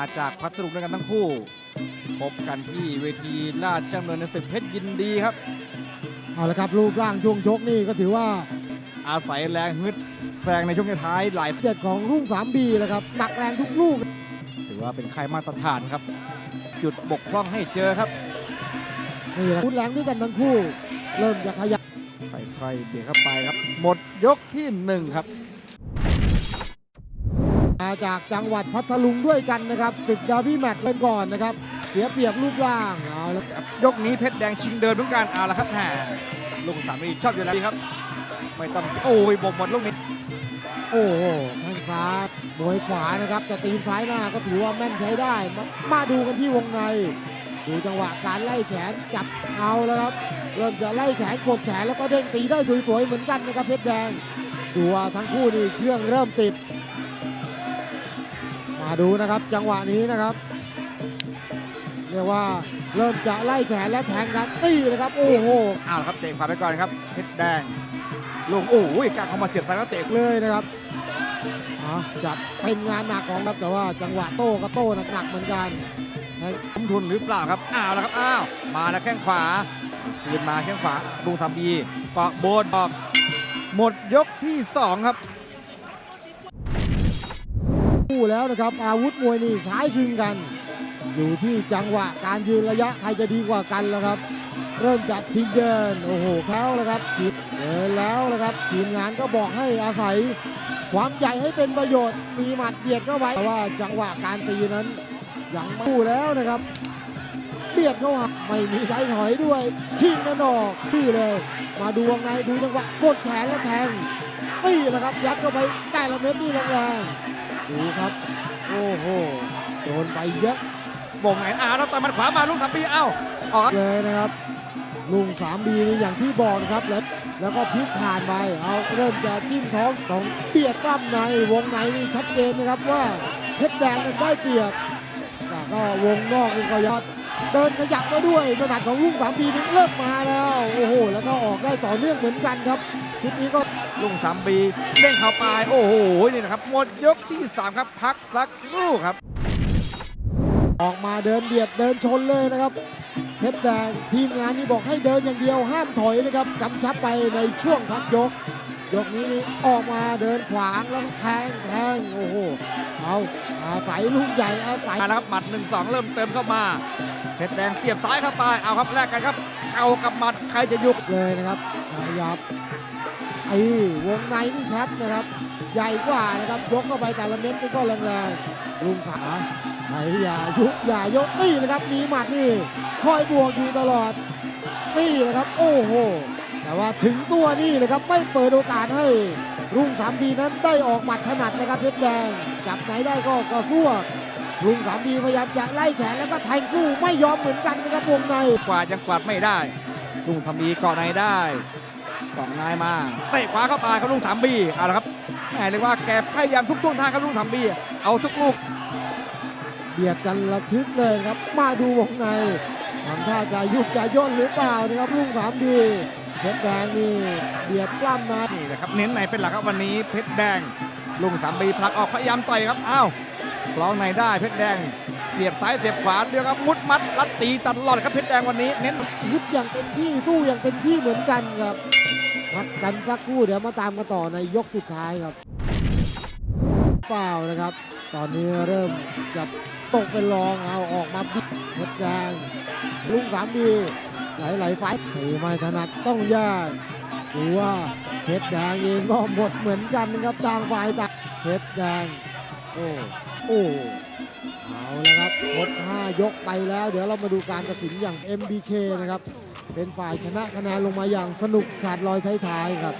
มาจากพัทลุงด้วยกันทั้งคู่ พบกันที่เวทีราชดำเนินในศึกเพชรยินดีครับ เอาละครับรูปร่างช่วงชกนี่ก็ถือว่าอาศัยแรงฮึดแรงในช่วงท้ายหลายเด็ดของรุ่ง 3B เลยครับหนักแรงทุกลูก ถือว่าเป็นค่ายมาตรฐานครับ จุดบกพร่องให้เจอครับนี่แหละรุนแรงด้วยกันทั้งคู่ เริ่มจะขยับค่อยๆเบียดเข้าไปครับ หมดยกที่หนึ่งครับ มาจากจังหวัดพัทลุงด้วยกันนะครับศึกดาร์บี้แมตช์เล่นก่อนนะครับเสียเปรียบรูปร่างเอาละยกนี้เพชรแดงชิงเดินเหมือนกันเอาละครับแหมลุงสามีชอบอยู่แล้วครับไม่ต้องโอ้ยบกหมดลูกนี้โอ้โหแข้งซ้ายมวยขวานะครับ แต่ตีนซ้ายหน้าก็ถือว่าแม่นใช้ได้มามาดูกันที่วงใน ดูจังหวะการไล่แขนจับเอาแล้วครับเริ่มจะไล่แขนกดแขนแล้วก็เด้งตีได้สวยๆเหมือนกันนะครับเพชรแดงดูว่าทั้งคู่นี่เครื่องเริ่มติด มาดูนะครับจังหวะนี้นะครับเรียกว่าเริ่มจะไล่แขนและแทงกันตีนะครับ โอ้โหเอาละครับเตะขวาไปก่อนครับเพชรแดงลุงโอ้ยกล้ารเข้ามาเสียบซ้ายแล้วเตะเลยนะครับเอาจัดเป็นงานหนักของครับแต่ว่าจังหวะโต้ก็โต้หนักๆเหมือนกันแทงคุ้มทุนหรือเปล่าครับอ้าวแล้วครับอ้าวมาแล้วแข้งขวาคืนมาแข้งขวาลุงสามีเกาะโบนออก หมดยกที่สองครับ คู่แล้วนะครับ อาวุธมวยนี่คล้ายคลึงกัน อยู่ที่จังหวะการยืนระยะใครจะดีกว่ากันแล้วครับ เริ่มจากทีมเดิน โอ้โหแค้วแล้วครับทีมเดินแล้วนะครับทีมงานก็บอกให้อาศัย ความใหญ่ให้เป็นประโยชน์ มีหมัดเบียดเข้าไปแต่ว่าจังหวะการตีนั้นยังไม่คู่แล้วนะครับเบียดเข้าหาไม่มีใจถอยด้วย ชิงกันออกที่เลย มาดูวงในดูจังหวะกดแขนแล้วแทงตีนะครับยัดเข้าไปแต่ละเม็ดนี่แรงๆ ดูครับ โอ้โห โดนไปเยอะวงไหนอ้าวแล้วต่อยมัดขวามาลุงสามีเอ้าออกเลยนะครับ ลุงสามดีนี่อย่างที่บอกนะครับ แล้วแล้วก็พลิกผ่านไปเอาเริ่มจะจิ้มท้องของเปียกปั้มในวงในนี่ชัดเจนนะครับว่าเพชรแดงนั้นได้เปียกแต่ก็วงนอกนี่ก็ยอด เดินขยับมาด้วยถนัดของลุงสามบีนี่เริ่มมาแล้ว โอ้โห แล้วก็ออกได้ต่อเนื่องเหมือนกันครับ ชุดนี้ก็ลุงสามบีเด้งเข้าไปโอ้โห นี่นะครับ หมดยกที่สามครับ พักสักครู่ครับ ออกมาเดินเบียดเดินชนเลยนะครับ เพชรแดงทีมงานนี่บอกให้เดินอย่างเดียวห้ามถอยนะครับกำชับไปในช่วงพักยกยกนี้นี่ออกมาเดินขวางแล้วแทงแทงโอ้โหเอาอาศัยลูกใหญ่อาศัยมาแล้วครับหมัดหนึ่งสองเริ่มเติมเข้ามา เพชรแดงเสียบซ้ายเข้าไปเอาครับแลกกันครับเข่ากับหมัดใครจะยุกเลยนะครับขยับไอ้วงในนี่ชัดนะครับ ใหญ่กว่านะครับยกเข้าไปแต่ละเม็ดนี่ก็แรงๆลุงขาไอ้อย่ายุบอย่ายกนี่นะครับมีหมัดนี่คอยบวกอยู่ตลอดนี่นะครับ โอ้โหแต่ว่าถึงตัวนี่นะครับไม่เปิดโอกาสให้รุ่งสามปีนั้นได้ออกหมัดถนัดนะครับเพชรแดงจับไหนได้ก็ก็สู้ รุ่งสามีพยายามจะไล่แขนแล้วก็แทงสู้ไม่ยอมเหมือนกันนะครับวงในกวาดยังกวาดไม่ได้ลุงทำบีเกาะในได้เกาะในมาเตะขวาเข้าไปครับลุงสามบีเอาละครับแหมเรียกว่าแกพยายามทุกท่วงทางครับลุงสามบีเอาทุกลูกเบียดกันระทึกเลยครับ มาดูวงในทำท่าจะยุบจะย่นหรือเปล่านะครับรุ่งสามดีเพชรแดงนี่เบียดปล้ำนะนี่นะครับเน้นในเป็นหลักครับวันนี้เพชรแดงลุงสามบีผลักออกพยายามต่อยครับอ้าว คล้องในได้เพชรแดงเสียบซ้ายเสียบขวาเรียกว่ามุดมัดรัดตีตลอดครับเพชรแดงวันนี้เน้นยึดอย่างเต็มที่สู้อย่างเต็มที่เหมือนกันครับพักกันสักครู่เดี๋ยวมาตามกันต่อในยกสุดท้ายครับเปล่านะครับ ตอนนี้เริ่มจะตกเป็นรองเอาออกมาบิดเพชรแดงลุงสามดีไหลไหลๆไฟตีไม่ถนัดต้องแยกดูว่าเพชรแดงเองก็หมดเหมือนกันนะครับต่างฝ่ายต่างเพชรแดงโอ้ โอ้เอาแล้วครับครบ5ยกไปแล้ว เดี๋ยวเรามาดูการกระถินอย่าง MBK นะครับ เป็นฝ่ายชนะคะแนนลงมาอย่างสนุกขาดลอยท้ายๆครับ